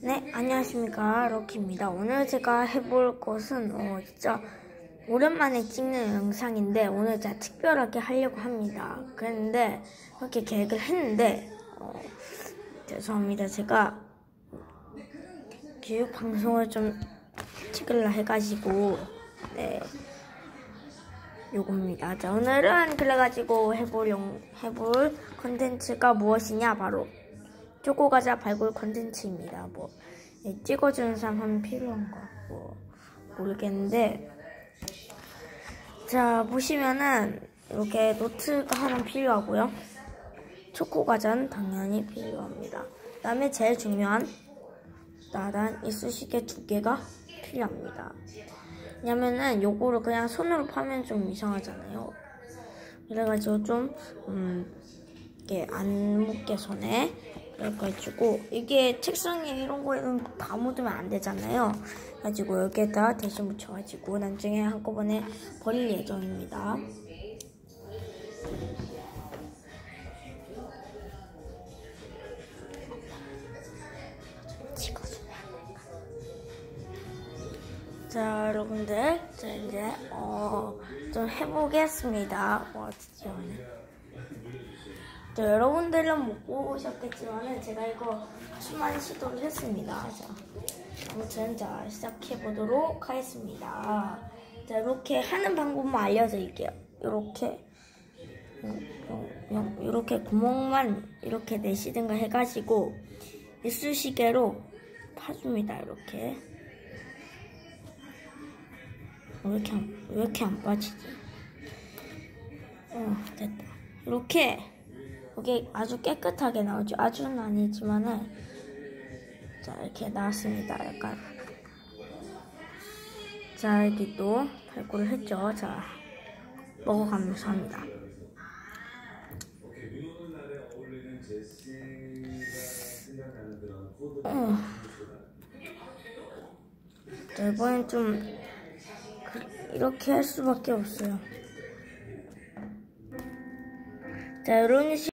네, 안녕하십니까. 럭키입니다. 오늘 제가 해볼 것은, 어, 진짜, 오랜만에 찍는 영상인데, 오늘 제가 특별하게 하려고 합니다. 그랬는데, 이렇게 계획을 했는데, 어, 죄송합니다. 제가, 교육 방송을 좀 찍으려 해가지고, 네. 요겁니다. 자, 오늘은 그래가지고 해볼 용, 해볼 컨텐츠가 무엇이냐, 바로. 초코과자 발굴 컨텐츠입니다. 뭐 예, 찍어주는 사람 필요한 거뭐 모르겠는데 자 보시면은 이렇게 노트가 하나 필요하고요. 초코과자는 당연히 필요합니다. 그 다음에 제일 중요한 나란 이쑤시개 두 개가 필요합니다. 왜냐면은 요거를 그냥 손으로 파면 좀 이상하잖아요. 그래가지고 좀 음, 이게 안 묻게 손에 그래가지고 이게 책상에 이런 거에는 다 묻으면 안 되잖아요. 가지고 여기에다 대신 묻혀가지고 나중에 한꺼번에 버릴 예정입니다. 자 여러분들 자 이제 어, 좀 해보겠습니다. 와 진짜 자, 여러분들은 못 보셨겠지만 제가 이거 수많은 시도를 했습니다. 자, 아무튼 자 시작해 보도록 하겠습니다. 자 이렇게 하는 방법만 알려드릴게요. 이렇게 이렇게 구멍만 이렇게 내시든가 해가지고 이쑤시개로 파줍니다. 이렇게 왜 이렇게 안, 왜 이렇게 안 빠지지? 어 됐다. 이렇게 이게 아주 깨끗하게 나오죠. 아주는 아니지만은 자 이렇게 나왔습니다. 약간 자 여기 또 발굴을 했죠. 자 먹어가면서 합니다. 어. 자, 이번엔 좀 이렇게 할 수밖에 없어요. 자, 이런 식